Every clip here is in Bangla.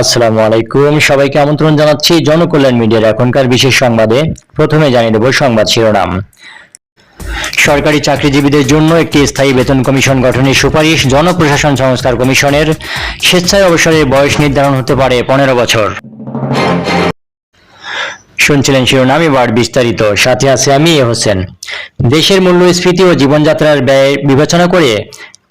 আসসালামু আলাইকুম। সবাইকে আমন্ত্রণ জানাচ্ছি জনকল্যাণ মিডিয়ার এখনকার বিশেষ সংবাদে। প্রথমে জানিয়ে দেব সংবাদ শিরোনাম। সরকারি চাকরিজীবীদের জন্য একটি স্থায়ী বেতন কমিশন গঠনের সুপারিশ জনপ্রশাসন সংস্কার কমিশনের স্বেচ্ছায় অবসরের বয়স নির্ধারণ হতে পারে পনেরো বছর। শুনছিলেন শিরোনাম, এবার বিস্তারিত। সাথে আছে আমি এ হোসেন। দেশের মূল্যস্ফীতি ও জীবনযাত্রার ব্যয় বিবেচনা করে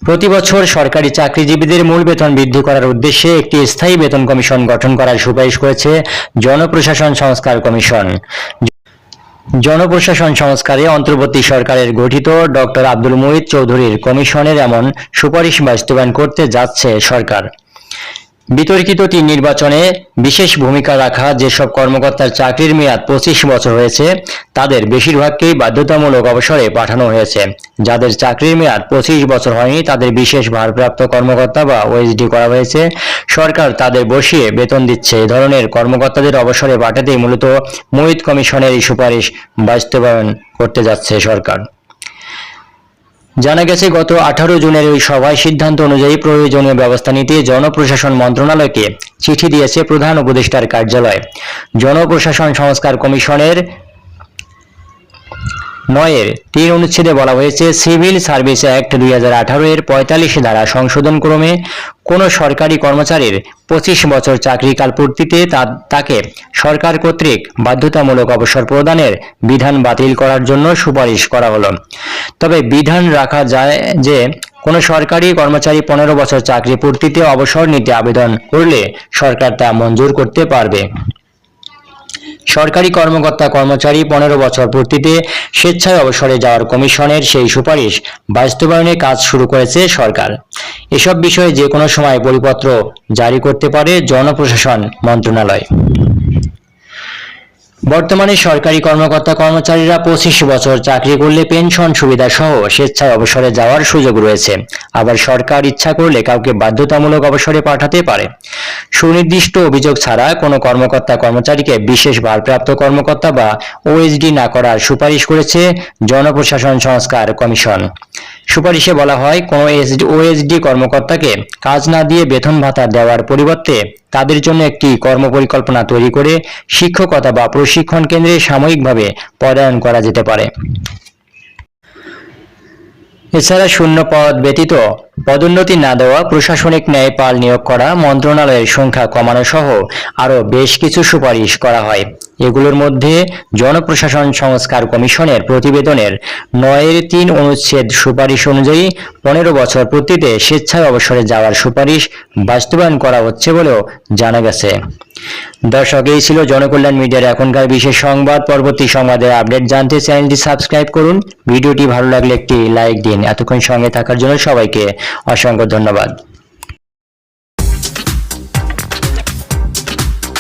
প্রতি বছর সরকারি চাকরিজীবীদের মূল বেতন বৃদ্ধি করার উদ্দেশ্যে একটি স্থায়ী বেতন কমিশন গঠন করার সুপারিশ করেছে জনপ্রশাসন সংস্কার কমিশন। জনপ্রশাসন সংস্কারে অন্তর্বর্তী সরকারের গঠিত ডক্টর আব্দুল মুহিত চৌধুরীর কমিশনের এমন সুপারিশ বাস্তবায়ন করতে যাচ্ছে সরকার। বিতর্কিত তিন নির্বাচনে বিশেষ ভূমিকা রাখা যেসব কর্মকর্তার চাকরির মেয়াদ পঁচিশ বছর হয়েছে, তাদের বেশিরভাগকেই বাধ্যতামূলক অবসরে পাঠানো হয়েছে। যাদের চাকরির মেয়াদ পঁচিশ বছর হয়নি, তাদের বিশেষ ভারপ্রাপ্ত কর্মকর্তা বা ওএসডি করা হয়েছে। সরকার তাদের বসিয়ে বেতন দিচ্ছে। এ ধরনের কর্মকর্তাদের অবসরে পাঠাতেই মূলত মোহিত কমিশনের এই সুপারিশ বাস্তবায়ন করতে যাচ্ছে সরকার। জানা গেছে, গত আঠারো জুনের ওই সভায় সিদ্ধান্ত অনুযায়ী প্রয়োজনীয় ব্যবস্থা নিতে জনপ্রশাসন মন্ত্রণালয়কে চিঠি দিয়েছে প্রধান উপদেষ্টার কার্যালয়। জনপ্রশাসন সংস্কার কমিশনের নয়ের তিন অনুচ্ছেদে বলা হয়েছে, সিভিল সার্ভিস অ্যাক্ট দুই হাজার আঠারো এর পঁয়তাল্লিশ ধারা সংশোধন ক্রমে কোনো সরকারি কর্মচারীর পঁচিশ বছর চাকরিকাল পূর্তিতে তাকে সরকার কর্তৃক বাধ্যতামূলক অবসর প্রদানের বিধান বাতিল করার জন্য সুপারিশ করা হলো। তবে বিধান রাখা যায় যে, কোনো সরকারি কর্মচারী পনেরো বছর চাকরি পূর্তিতে অবসর নিতে আবেদন করলে সরকার তা মঞ্জুর করতে পারবে। সরকারি কর্মকর্তা কর্মচারী পনেরো বছর পূর্তিতে স্বেচ্ছায় অবসরে যাওয়ার কমিশনের সেই সুপারিশ বাস্তবায়নের কাজ শুরু করেছে সরকার। এসব বিষয়ে যে কোনো সময় পরিপত্র জারি করতে পারে জনপ্রশাসন মন্ত্রণালয়। বর্তমানে সরকারি কর্মকর্তা কর্মচারীরা পঁচিশ বছর চাকরি করলে পেনশন সুবিধা সহ স্বেচ্ছায় অবসরে যাওয়ার সুযোগ রয়েছে। আবার সরকার ইচ্ছা করলে কাউকে বাধ্যতামূলক অবসরে পাঠাতে পারে। সুনির্দিষ্ট অভিযোগ ছাড়া কোনো কর্মকর্তা কর্মচারীকে বিশেষ ভারপ্রাপ্ত কর্মকর্তা বা ওএসডি না করার সুপারিশ করেছে জনপ্রশাসন সংস্কার কমিশন। সুপারিশে বলা হয় কোনো ওএসডি কর্মকর্তাকে কাজ না দিয়ে বেতন ভাতা দেওয়ার পরিবর্তে তাদের জন্য একটি কর্মপরিকল্পনা তৈরি করে শিক্ষকতা বা প্রশিক্ষণ কেন্দ্রে সাময়িকভাবে পদায়ন করা যেতে পারে। এছাড়া শূন্য পদ ব্যতীত পদোন্নতি না দেওয়া, প্রশাসনিক ন্যায়পাল নিয়োগ করা, মন্ত্রণালয়ের সংখ্যা কমানো সহ আরও বেশ কিছু সুপারিশ করা হয়। এগুলোর মধ্যে জনপ্রশাসন সংস্কার কমিশনের প্রতিবেদনের নয়ের তিন অনুচ্ছেদ সুপারিশ অনুযায়ী পনেরো বছর পূর্তিতে স্বেচ্ছায় অবসরে যাওয়ার সুপারিশ বাস্তবায়ন করা হচ্ছে বলেও জানা গেছে। দর্শক, এই ছিল জনকল্যাণ মিডিয়ার এখনকার বিশেষ সংবাদ। পরবর্তী সংবাদের আপডেট জানতে চ্যানেলটি সাবস্ক্রাইব করুন। ভিডিওটি ভালো লাগলে একটি লাইক দিন। এতক্ষণ সঙ্গে থাকার জন্য সবাইকে অসংখ্য ধন্যবাদ।